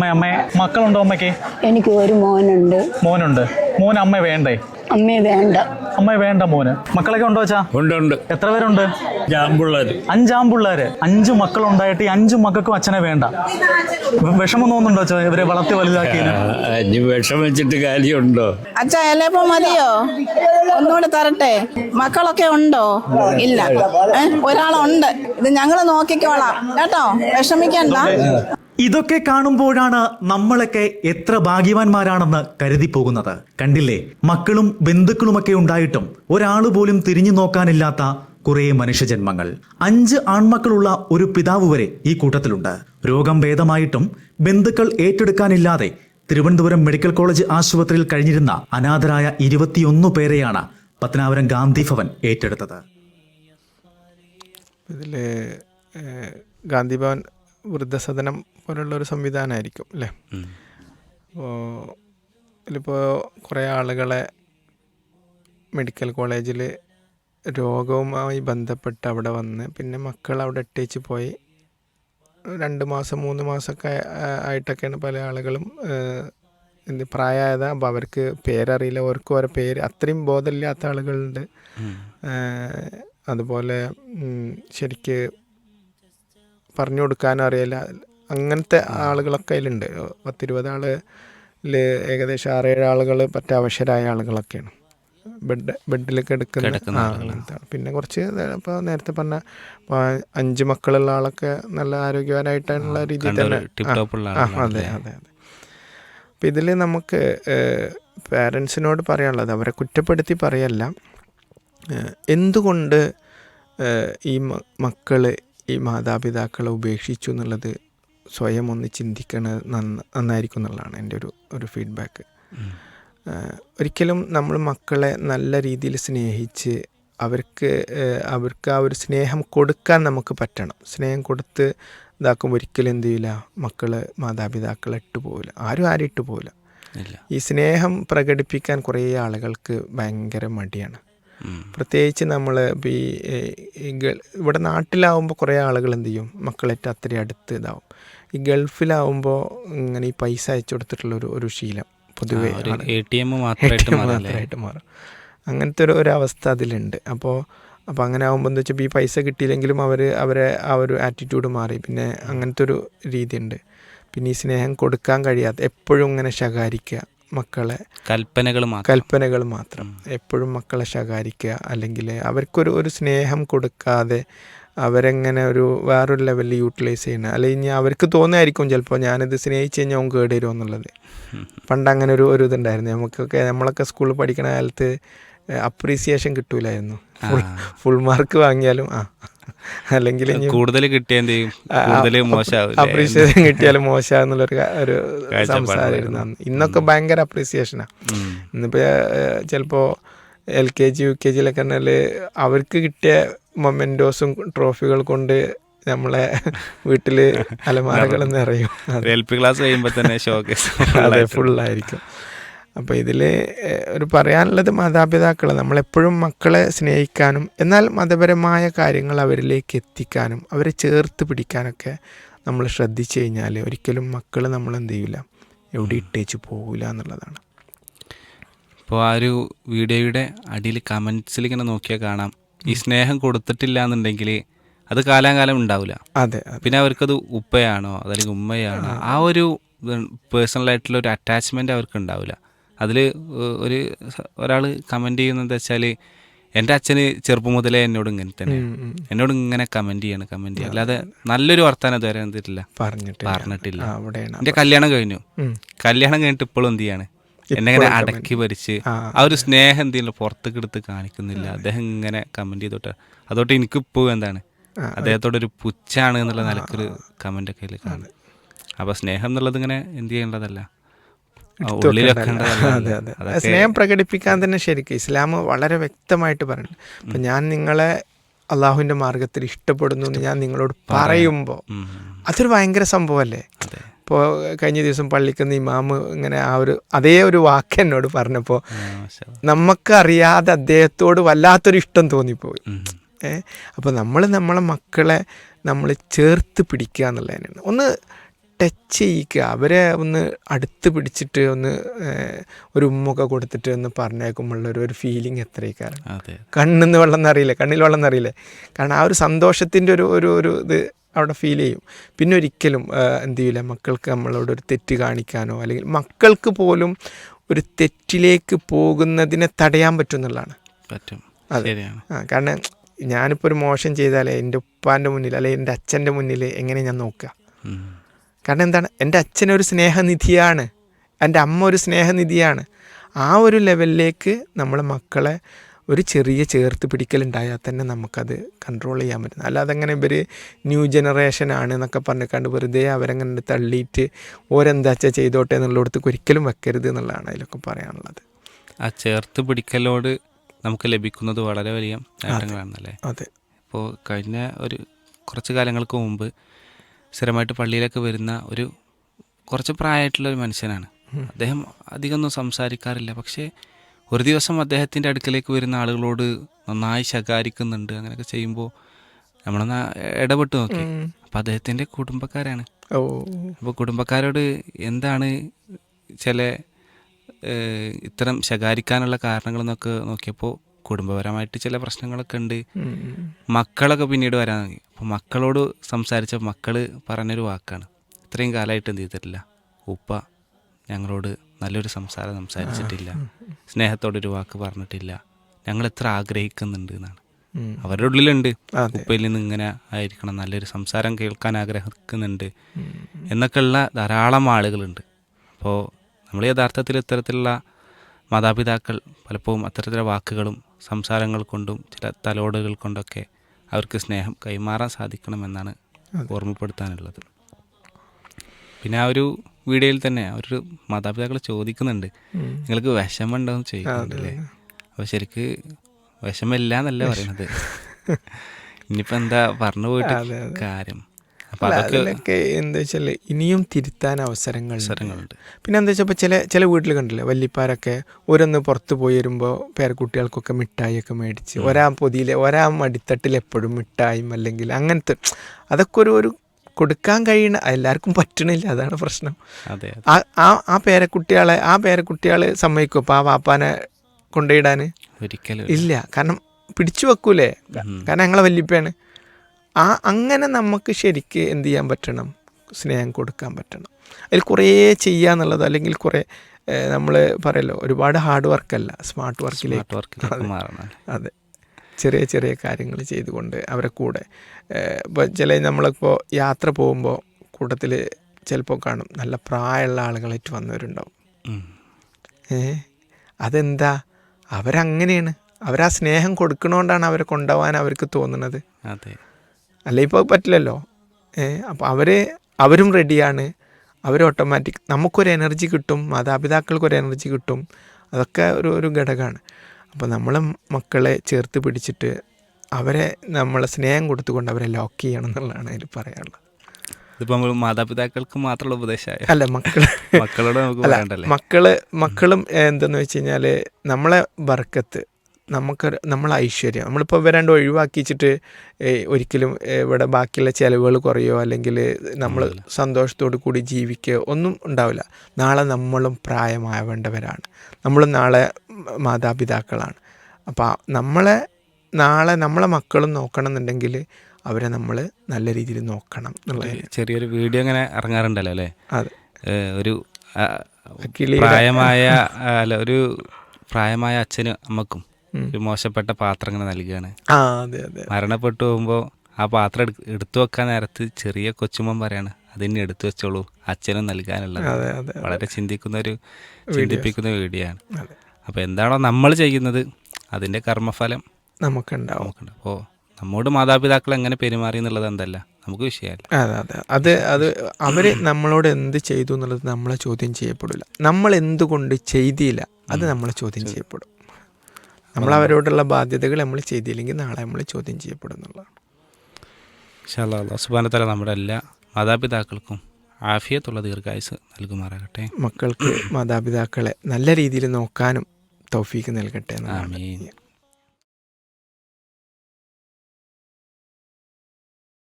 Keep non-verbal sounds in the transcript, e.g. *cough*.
അമ്മ അമ്മ മക്കളുണ്ടോ അമ്മയ്ക്ക്? എനിക്ക് ഒരു മോനുണ്ട്. മോനുണ്ട്. മോൻ അമ്മ വേണ്ടേ? അമ്മയെ വേണ്ട. അമ്മ വേണ്ട മോന്. മക്കളൊക്കെ ഉണ്ടോ ചാ ഉണ്ട് ഉണ്ട്. എത്ര പേരുണ്ട്? അഞ്ചാം പിള്ളേര് അഞ്ച് മക്കളുണ്ടായിട്ട് ഈ അഞ്ചു മക്കൾക്കും അച്ഛനെ വേണ്ട. വിഷമം തോന്നുന്നുണ്ടോ അച്ഛ? ഇവരെ വളർത്തി വലുതാക്കിയതിന്? അഞ്ച് വിഷം വെച്ചിട്ട് കാര്യമുണ്ടോ? അച്ഛ ഇലയപ്പം മതിയോ? ഒന്നുകൂടെ തരട്ടെ. മക്കളൊക്കെ ഉണ്ടോ? ഇല്ല? ഒരാളുണ്ട്. ഇത് ഞങ്ങൾ നോക്കിക്കോളാം. കേട്ടോ? വിഷമിക്കണ്ട. ഇതൊക്കെ കാണുമ്പോഴാണ് നമ്മളൊക്കെ എത്ര ഭാഗ്യവാന്മാരാണെന്ന് കരുതി പോകുന്നത് കണ്ടില്ലേ? മക്കളും ബന്ധുക്കളുമൊക്കെ ഉണ്ടായിട്ടും ഒരാൾ പോലും തിരിഞ്ഞു നോക്കാനില്ലാത്ത കുറേ മനുഷ്യജന്മങ്ങൾ. അഞ്ച് ആൺമക്കളുള്ള ഒരു പിതാവ് വരെ ഈ കൂട്ടത്തിലുണ്ട്. രോഗം ഭേദമായിട്ടും ബന്ധുക്കൾ ഏറ്റെടുക്കാനില്ലാതെ തിരുവനന്തപുരം മെഡിക്കൽ കോളേജ് ആശുപത്രിയിൽ കഴിഞ്ഞിരുന്ന അനാഥരായ ഇരുപത്തിയൊന്നു പേരെയാണ് പത്തനാപുരം ഗാന്ധി ഭവൻ ഏറ്റെടുത്തത്. ഇതിൽ ഗാന്ധി ഭവൻ വൃദ്ധസദനം പോലുള്ള ഒരു സംവിധാനമായിരിക്കും അല്ലേ അപ്പോൾ ഇതിലിപ്പോൾ കുറേ ആളുകളെ മെഡിക്കൽ കോളേജിൽ രോഗവുമായി ബന്ധപ്പെട്ട് അവിടെ വന്ന് പിന്നെ മക്കൾ അവിടെ ഇട്ടേച്ച് പോയി. രണ്ട് മാസം മൂന്ന് മാസമൊക്കെ ആയിട്ടൊക്കെയാണ് പല ആളുകളും എന്ത് പ്രായമായത് അപ്പോൾ അവർക്ക് പേരറിയില്ല അവർക്ക് ഓരോ പേര്. അത്രയും ബോധമില്ലാത്ത ആളുകളുണ്ട്. അതുപോലെ ശരിക്ക് പറഞ്ഞു കൊടുക്കാനും അറിയില്ല. അങ്ങനത്തെ ആളുകളൊക്കെ അതിലുണ്ട്. പത്തിരുപത് ആളിൽ ഏകദേശം ആറേഴ് ആളുകൾ പറ്റ അവശരായ ആളുകളൊക്കെയാണ്. ബെഡ് ബെഡിലൊക്കെ എടുക്കുന്ന ആളുകളാണ്. അങ്ങനത്തെ പിന്നെ കുറച്ച് ഇപ്പോൾ നേരത്തെ പറഞ്ഞ അഞ്ച് മക്കളുള്ള ആളൊക്കെ നല്ല ആരോഗ്യവാനായിട്ടുള്ള രീതിയിൽ തന്നെ. അതെ അതെ അതെ. അപ്പം ഇതിൽ നമുക്ക് പാരൻസിനോട് പറയാനുള്ളത് അവരെ കുറ്റപ്പെടുത്തി പറയല്ല. എന്തുകൊണ്ട് ഈ മക്കൾ ഈ മാതാപിതാക്കളെ ഉപേക്ഷിച്ചു എന്നുള്ളത് സ്വയം ഒന്ന് ചിന്തിക്കണത് നന്ന നന്നായിരിക്കും എന്നുള്ളതാണ് എന്റെ ഒരു ഒരു ഫീഡ്ബാക്ക് ഒരിക്കലും നമ്മൾ മക്കളെ നല്ല രീതിയിൽ സ്നേഹിച്ച് അവർക്ക് അവർക്ക് ആ ഒരു സ്നേഹം കൊടുക്കാൻ നമുക്ക് പറ്റണം. സ്നേഹം കൊടുത്ത് ഇതാക്കുമ്പോൾ ഒരിക്കലും എന്ത് ചെയ്യില്ല മക്കൾ മാതാപിതാക്കളെ ഇട്ടു പോവില്ല. ആരും ആരും ഇട്ടു പോവില്ല. ഈ സ്നേഹം പ്രകടിപ്പിക്കാൻ കുറേ ആളുകൾക്ക് ഭയങ്കര മടിയാണ്. പ്രത്യേകിച്ച് നമ്മൾ ഈ ഇവിടെ നാട്ടിലാവുമ്പോൾ കുറേ ആളുകൾ എന്ത് ചെയ്യും? മക്കളേറ്റ് അത്രയും അടുത്ത് ഇതാവും. ഈ ഗൾഫിലാവുമ്പോൾ ഇങ്ങനെ ഈ പൈസ അയച്ചു കൊടുത്തിട്ടുള്ള ഒരു ഒരു ശീലം പൊതുവേ ആണ്. എ ടി എം മാത്രമായിട്ട് മാറും അങ്ങനത്തെ ഒരു ഒരവസ്ഥ അവസ്ഥ അതിലുണ്ട്. അപ്പോൾ അപ്പോൾ അങ്ങനെ ആകുമ്പോൾ എന്താ വെച്ചാൽ ഈ പൈസ കിട്ടിയില്ലെങ്കിലും അവർ അവരെ ആ ഒരു ആറ്റിറ്റ്യൂഡ് മാറി. പിന്നെ അങ്ങനത്തെ ഒരു രീതിയുണ്ട്. പിന്നെ ഈ സ്നേഹം കൊടുക്കാൻ കഴിയാത്ത എപ്പോഴും ഇങ്ങനെ ശകാരിക്കുക മക്കളെ കൽപ്പനകൾ കൽപ്പനകൾ മാത്രം. എപ്പോഴും മക്കളെ ശകാരിക്കുക. അല്ലെങ്കിൽ അവർക്കൊരു ഒരു സ്നേഹം കൊടുക്കാതെ അവരെങ്ങനെ ഒരു വേറൊരു ലെവലിൽ യൂട്ടിലൈസ് ചെയ്യണം. അല്ലെങ്കിൽ അവർക്ക് തോന്നുമായിരിക്കും ചിലപ്പോൾ ഞാനിത് സ്നേഹിച്ച് കഴിഞ്ഞാൽ അവൻ കേടുവരുമോ എന്നുള്ളത്. പണ്ട് അങ്ങനെ ഒരു ഒരു ഇതുണ്ടായിരുന്നു. നമുക്കൊക്കെ നമ്മളൊക്കെ സ്കൂളിൽ പഠിക്കണ കാലത്ത് അപ്രീസിയേഷൻ കിട്ടൂലായിരുന്നു. ഫുൾ ഫുൾ മാർക്ക് വാങ്ങിയാലും ആ. അല്ലെങ്കിൽ കൂടുതൽ അപ്രീഷിയേഷൻ അപ്രീസിയേഷൻ കിട്ടിയാലും മോശമാകുന്നുള്ളൊരു ഒരു സംസാരം സംസാരമായിരുന്നു അന്ന് ഇന്നൊക്കെ ഭയങ്കര അപ്രീസിയേഷനാ ഇന്നിപ്പോ ചിലപ്പോൾ L K G U K ജിയിലൊക്കെ പറഞ്ഞാൽ അവർക്ക് കിട്ടിയ മൊമെന്റോസും ട്രോഫികൾ കൊണ്ട് നമ്മളെ *laughs* വീട്ടിൽ അലമാരകൾ നിറയും അതെ. എൽ പി ക്ലാസ് കഴിയുമ്പോൾ തന്നെ ഷോക്കേസ് അതെ ഫുള്ളായിരിക്കും *laughs* അപ്പോൾ ഇതിൽ ഒരു പറയാനുള്ളത് മാതാപിതാക്കൾ നമ്മളെപ്പോഴും മക്കളെ സ്നേഹിക്കാനും എന്നാൽ മതപരമായ കാര്യങ്ങൾ അവരിലേക്ക് എത്തിക്കാനും അവരെ ചേർത്ത് പിടിക്കാനൊക്കെ നമ്മൾ ശ്രദ്ധിച്ചു കഴിഞ്ഞാൽ ഒരിക്കലും മക്കൾ നമ്മൾ എന്ത് ചെയ്യില്ല എവിടെ ഇട്ടേച്ച് പോകില്ല എന്നുള്ളതാണ്. ഇപ്പോൾ ആ ഒരു വീഡിയോയുടെ അടിയിൽ കമൻസിൽ ഇങ്ങനെ നോക്കിയാൽ കാണാം. ഈ സ്നേഹം കൊടുത്തിട്ടില്ല എന്നുണ്ടെങ്കിൽ അത് കാലാകാലം ഉണ്ടാവില്ല അതെ അതെ. പിന്നെ അവർക്കത് ഉപ്പയാണോ അതല്ലെങ്കിൽ ഉമ്മയാണോ ആ. ഒരു പേഴ്സണലായിട്ടുള്ള ഒരു അറ്റാച്ച്മെന്റ് അവർക്ക് ഉണ്ടാവില്ല അതിൽ ഒരു ഒരാൾ കമന്റ് ചെയ്യുന്നത് വെച്ചാൽ എന്റെ അച്ഛന് ചെറുപ്പം മുതലേ എന്നോട് ഇങ്ങനെ തന്നെ. എന്നോട് ഇങ്ങനെ കമന്റ് ചെയ്യാണ് കമന്റ് ചെയ്യുക അല്ലാതെ നല്ലൊരു വർത്താനം ഇതുവരെ എന്തിട്ടില്ല പറഞ്ഞിട്ട് പറഞ്ഞിട്ടില്ല. എന്റെ കല്യാണം കഴിഞ്ഞു. കല്യാണം കഴിഞ്ഞിട്ട് ഇപ്പോഴും എന്ത് ചെയ്യാണ്? എന്നെ ഇങ്ങനെ അടക്കി ഭരിച്ച് ആ, ഒരു സ്നേഹം എന്തെങ്കിലും പുറത്തേക്ക് എടുത്ത് കാണിക്കുന്നില്ല. അദ്ദേഹം ഇങ്ങനെ കമന്റ് ചെയ്തോട്ടെ. അതോട്ട് എനിക്കിപ്പോൾ എന്താണ്? അദ്ദേഹത്തോടൊരു പുച്ഛാണ് എന്നുള്ള നിലക്കൊരു കമന്റ് ഒക്കെ അതിൽ കാണും. അപ്പൊ സ്നേഹം എന്നുള്ളത് ഇങ്ങനെ എന്ത് ചെയ്യേണ്ടതല്ല. അതെ സ്നേഹം പ്രകടിപ്പിക്കാൻ തന്നെ ശരിക്കും ഇസ്ലാം വളരെ വ്യക്തമായിട്ട് പറയുന്നു അപ്പം ഞാൻ നിങ്ങളെ അള്ളാഹുവിന്റെ മാർഗത്തിൽ ഇഷ്ടപ്പെടുന്നു എന്ന് ഞാൻ നിങ്ങളോട് പറയുമ്പോൾ. അതൊരു ഭയങ്കര സംഭവമല്ലേ? ഇപ്പോൾ കഴിഞ്ഞ ദിവസം പള്ളിക്കുന്ന ഇമാമ് ഇങ്ങനെ ആ ഒരു അതേ ഒരു വാക്ക് എന്നോട് പറഞ്ഞപ്പോൾ നമുക്കറിയാതെ നമുക്ക് അറിയാതെ അദ്ദേഹത്തോട് വല്ലാത്തൊരു ഇഷ്ടം തോന്നിപ്പോയി. ഏഹ് അപ്പോൾ നമ്മൾ നമ്മളെ മക്കളെ നമ്മൾ ചേർത്ത് പിടിക്കുക എന്നുള്ളതിനാണ്. ഒന്ന് ടച്ച് ചെയ്യിക്കുക. അവരെ ഒന്ന് അടുത്ത് പിടിച്ചിട്ട് ഒന്ന് ഒരു ഉമ്മൊക്കെ കൊടുത്തിട്ട് ഒന്ന് പറഞ്ഞേക്കുമ്പോൾ ഒരു ഒരു ഫീലിംഗ് എത്രയൊക്കെയാണ് അതെ. കണ്ണിന്ന് വെള്ളം എന്നറിയില്ലേ കണ്ണിൽ വെള്ളം എന്നറിയില്ലേ കാരണം ആ ഒരു സന്തോഷത്തിന്റെ ഒരു ഒരു ഒരു ഇത് അവിടെ ഫീൽ ചെയ്യും. പിന്നെ ഒരിക്കലും എന്ത് ചെയ്യില്ല മക്കൾക്ക് നമ്മളോട് ഒരു തെറ്റ് കാണിക്കാനോ അല്ലെങ്കിൽ മക്കൾക്ക് പോലും ഒരു തെറ്റിലേക്ക് പോകുന്നതിനെ തടയാൻ പറ്റും എന്നുള്ളതാണ് പറ്റും. അതെ. ശരിയാണ്. ആ കാരണം ഞാനിപ്പോൾ ഒരു മോശം ചെയ്താലേ എന്റെ ഉപ്പാന്റെ മുന്നിൽ അല്ലെങ്കിൽ എന്റെ അച്ഛന്റെ മുന്നിൽ എങ്ങനെ ഞാൻ നോക്കുക. കാരണം എന്താണ്? എന്റെ അച്ഛനൊരു സ്നേഹനിധിയാണ്. എന്റെ അമ്മ ഒരു സ്നേഹനിധിയാണ്. ആ ഒരു ലെവലിലേക്ക് നമ്മളെ മക്കളെ ഒരു ചെറിയ ചേർത്ത് പിടിക്കലുണ്ടായാൽ തന്നെ നമുക്കത് കൺട്രോൾ ചെയ്യാൻ പറ്റും. അല്ലാതെ അങ്ങനെ ഇവർ ന്യൂ ജനറേഷൻ ആണ് എന്നൊക്കെ പറഞ്ഞിക്കാണ്ട് വെറുതെ അവരങ്ങനെ തള്ളിയിട്ട് ഓരെന്താച്ചാ ചെയ്തോട്ടെ എന്നുള്ളിടത്തേക്ക് ഒരിക്കലും വെക്കരുത് എന്നുള്ളതാണ് അതിലൊക്കെ പറയാനുള്ളത്. ആ ചേർത്ത് പിടിക്കലോട് നമുക്ക് ലഭിക്കുന്നത് വളരെ വലിയ നേട്ടങ്ങളാണല്ലേ? അതെ. ഇപ്പോൾ കഴിഞ്ഞ ഒരു കുറച്ച് കാലങ്ങൾക്ക് മുമ്പ് സ്ഥിരമായിട്ട് പള്ളിയിലൊക്കെ വരുന്ന ഒരു കുറച്ച് പ്രായമായിട്ടുള്ള ഒരു മനുഷ്യനാണ്. അദ്ദേഹം അധികമൊന്നും സംസാരിക്കാറില്ല. പക്ഷേ ഒരു ദിവസം അദ്ദേഹത്തിന്റെ അടുക്കലേക്ക് വരുന്ന ആളുകളോട് നന്നായി ശകാരിക്കുന്നുണ്ട് അങ്ങനെയൊക്കെ ചെയ്യുമ്പോൾ നമ്മളൊന്ന് ഇടപെട്ട് നോക്കി. അപ്പം അദ്ദേഹത്തിന്റെ കുടുംബക്കാരാണ്. അപ്പോൾ കുടുംബക്കാരോട് എന്താണ് ചില ഇത്തരം ശകാരിക്കാനുള്ള കാരണങ്ങളെന്നൊക്കെ നോക്കിയപ്പോൾ കുടുംബപരമായിട്ട് ചില പ്രശ്നങ്ങളൊക്കെ ഉണ്ട്. മക്കളൊക്കെ പിന്നീട് വരാൻ തുടങ്ങി അപ്പോൾ മക്കളോട് സംസാരിച്ച മക്കൾ പറഞ്ഞൊരു വാക്കാണ്. ഇത്രയും കാലമായിട്ട് എന്ത് ചെയ്തിട്ടില്ല. ഉപ്പ ഞങ്ങളോട് നല്ലൊരു സംസാരം സംസാരിച്ചിട്ടില്ല. സ്നേഹത്തോടൊരു വാക്ക് പറഞ്ഞിട്ടില്ല. ഞങ്ങൾ എത്ര ആഗ്രഹിക്കുന്നുണ്ട് എന്നാണ്. അവരുടെ ഉള്ളിലുണ്ട്. ഉപ്പയിൽ നിന്ന് ഇങ്ങനെ ആയിരിക്കണം. നല്ലൊരു സംസാരം കേൾക്കാൻ ആഗ്രഹിക്കുന്നുണ്ട്. എന്നൊക്കെയുള്ള ധാരാളം ആളുകളുണ്ട്. അപ്പോൾ നമ്മൾ യഥാർത്ഥത്തിൽ ഇത്തരത്തിലുള്ള മാതാപിതാക്കൾ പലപ്പോഴും അത്തരത്തിലുള്ള വാക്കുകളും സംസാരങ്ങൾ കൊണ്ടും ചില തലോടുകൾ കൊണ്ടൊക്കെ അവർക്ക് സ്നേഹം കൈമാറാൻ സാധിക്കണമെന്നാണ് ഓർമ്മപ്പെടുത്താനുള്ളത്. പിന്നെ ആ ഒരു വീഡിയോയിൽ തന്നെ അവരൊരു മാതാപിതാക്കൾ ചോദിക്കുന്നുണ്ട്. നിങ്ങൾക്ക് വിഷമമുണ്ടോ എന്ന് ചോദിക്കുന്നുണ്ടല്ലേ അപ്പോൾ ശരിക്ക് വിഷമില്ല എന്നല്ല പറയുന്നത് ഇനിയിപ്പോൾ എന്താ പറഞ്ഞു പോയിട്ട് കാര്യം? അതിലൊക്കെ എന്താ വെച്ചാൽ ഇനിയും തിരുത്താൻ അവസരങ്ങൾ അവസരങ്ങളുണ്ട്. പിന്നെ എന്താ വെച്ചാൽ ചില ചില വീട്ടിൽ കണ്ടില്ലേ വല്ലിപ്പാരൊക്കെ ഓരോന്ന് പുറത്ത് പോയി വരുമ്പോൾ പേരക്കുട്ടികൾക്കൊക്കെ മിഠായിയൊക്കെ മേടിച്ച് ഒരാ പൊതിയിലെ ഒരാ മടിത്തട്ടിൽ എപ്പോഴും മിഠായും അല്ലെങ്കിൽ അങ്ങനത്തെ അതൊക്കെ ഒരു ഒരു കൊടുക്കാൻ കഴിയണ എല്ലാവർക്കും പറ്റണില്ല അതാണ് പ്രശ്നം. അതെ ആ ആ ആ പേരക്കുട്ടികളെ ആ പേരക്കുട്ടികളെ സമ്മതിക്കും അപ്പോൾ ആ വാപ്പാനെ കൊണ്ടുപോയിടാൻ ഒരിക്കലും ഇല്ല. കാരണം പിടിച്ചു വെക്കൂലേ? കാരണം ഞങ്ങളെ വല്യപ്പയാണ്. ആ അങ്ങനെ നമുക്ക് ശരിക്ക് എന്ത് ചെയ്യാൻ പറ്റണം? സ്നേഹം കൊടുക്കാൻ പറ്റണം. അതിൽ കുറേ ചെയ്യുക എന്നുള്ളത് അല്ലെങ്കിൽ കുറേ നമ്മൾ പറയല്ലോ ഒരുപാട് ഹാർഡ് വർക്കല്ല സ്മാർട്ട് വർക്കിലേക്ക്. ഹാർഡ് വർക്ക് മാറണം. അതെ. ചെറിയ ചെറിയ കാര്യങ്ങൾ ചെയ്തുകൊണ്ട് അവരെ കൂടെ. ഇപ്പോൾ ചില നമ്മളിപ്പോൾ യാത്ര പോകുമ്പോൾ കൂട്ടത്തിൽ ചിലപ്പോൾ കാണും നല്ല പ്രായമുള്ള ആളുകളായിട്ട് വന്നവരുണ്ടാവും. ഏ അതെന്താ? അവരങ്ങനെയാണ്. അവരാ സ്നേഹം കൊടുക്കണോണ്ടാണ് അവരെ കൊണ്ടുപോകാൻ അവർക്ക് തോന്നുന്നത്. അതെ. അല്ലെ? ഇപ്പോൾ പറ്റില്ലല്ലോ. അപ്പോൾ അവർ അവരും റെഡിയാണ് അവർ ഓട്ടോമാറ്റിക് നമുക്കൊരു എനർജി കിട്ടും മാതാപിതാക്കൾക്കൊരു എനർജി കിട്ടും. അതൊക്കെ ഒരു ഒരു ഘടകമാണ്. അപ്പോൾ നമ്മളെ മക്കളെ ചേർത്ത് പിടിച്ചിട്ട് അവരെ നമ്മളെ സ്നേഹം കൊടുത്തുകൊണ്ട് അവരെ ലോക്ക് ചെയ്യണം എന്നുള്ളതാണ് അതിൽ പറയാനുള്ളത്. ഇതിപ്പോൾ നമ്മൾ മാതാപിതാക്കൾക്ക് മാത്രമുള്ള ഉപദേശമായ? അല്ല മക്കൾ മക്കളോട് നമുക്ക് പറയണ്ടല്ലേ? മക്കൾ മക്കളും എന്തെന്ന് വെച്ച് കഴിഞ്ഞാൽ നമ്മളെ ബർക്കത്ത് നമുക്ക് നമ്മൾ ഐശ്വര്യം. നമ്മളിപ്പോൾ ഇവ രണ്ടും ഒഴിവാക്കിച്ചിട്ട് ഒരിക്കലും ഇവിടെ ബാക്കിയുള്ള ചിലവുകൾ കുറയോ അല്ലെങ്കിൽ നമ്മൾ സന്തോഷത്തോടു കൂടി ജീവിക്കുകയോ ഒന്നും ഉണ്ടാവില്ല. നാളെ നമ്മളും പ്രായമാവേണ്ടവരാണ്. നമ്മളും നാളെ മാതാപിതാക്കളാണ്. അപ്പോൾ നമ്മളെ നാളെ നമ്മളെ മക്കളും നോക്കണം എന്നുണ്ടെങ്കിൽ അവരെ നമ്മൾ നല്ല രീതിയിൽ നോക്കണം എന്നുള്ളത് ചെറിയൊരു വീഡിയോ അങ്ങനെ ഇറങ്ങാറുണ്ടല്ലോ അല്ലേ? അതെ. ഒരു പ്രായമായ അല്ല ഒരു പ്രായമായ അച്ഛനും അമ്മക്കും ഒരു മോശപ്പെട്ട പാത്രം ഇങ്ങനെ നൽകുകയാണ് മരണപ്പെട്ടു പോകുമ്പോൾ ആ പാത്രം എടു- എടുത്തു വെക്കാൻ നേരത്ത് ചെറിയ കൊച്ചുമോൻ പറയാണ് അതിനെ എടുത്തു വെച്ചോളൂ അച്ഛനും നൽകാനുള്ളത്. വളരെ ചിന്തിക്കുന്ന ഒരു ചിന്തിപ്പിക്കുന്ന വീഡിയോ ആണ് അപ്പൊ അപ്പോൾ എന്താണോ നമ്മൾ ചെയ്യുന്നത് അതിന്റെ കർമ്മഫലം നമുക്കുണ്ടാവും. നമുക്കുണ്ട്. അപ്പോൾ നമ്മോട് മാതാപിതാക്കൾ എങ്ങനെ പെരുമാറി എന്നുള്ളത് എന്തല്ല നമുക്ക് വിഷയമല്ല. അതെ അതെ. അത് അത് അവർ നമ്മളോട് എന്ത് ചെയ്തു എന്നുള്ളത് നമ്മളെ ചോദ്യം ചെയ്യപ്പെടില്ല നമ്മൾ എന്തുകൊണ്ട് ചെയ്തില്ല അത് നമ്മളെ ചോദ്യം ചെയ്യപ്പെടും. നമ്മൾ അവരോടുള്ള ബാധ്യതകൾ നമ്മൾ ചെയ്തില്ലെങ്കിൽ നാളെ നമ്മൾ ചോദ്യം ചെയ്യപ്പെടുന്നുള്ളതാണ്. ഇൻഷാല്ലാ സുബാനത്തല നമ്മുടെ എല്ലാ മാതാപിതാക്കൾക്കും ആഫിയത്തുള്ള ദീർഘായുസ് നൽകുമാറാകട്ടെ. മക്കൾക്ക് മാതാപിതാക്കളെ നല്ല രീതിയിൽ നോക്കാനും തൗഫീക്ക് നൽകട്ടെ എന്നാണ്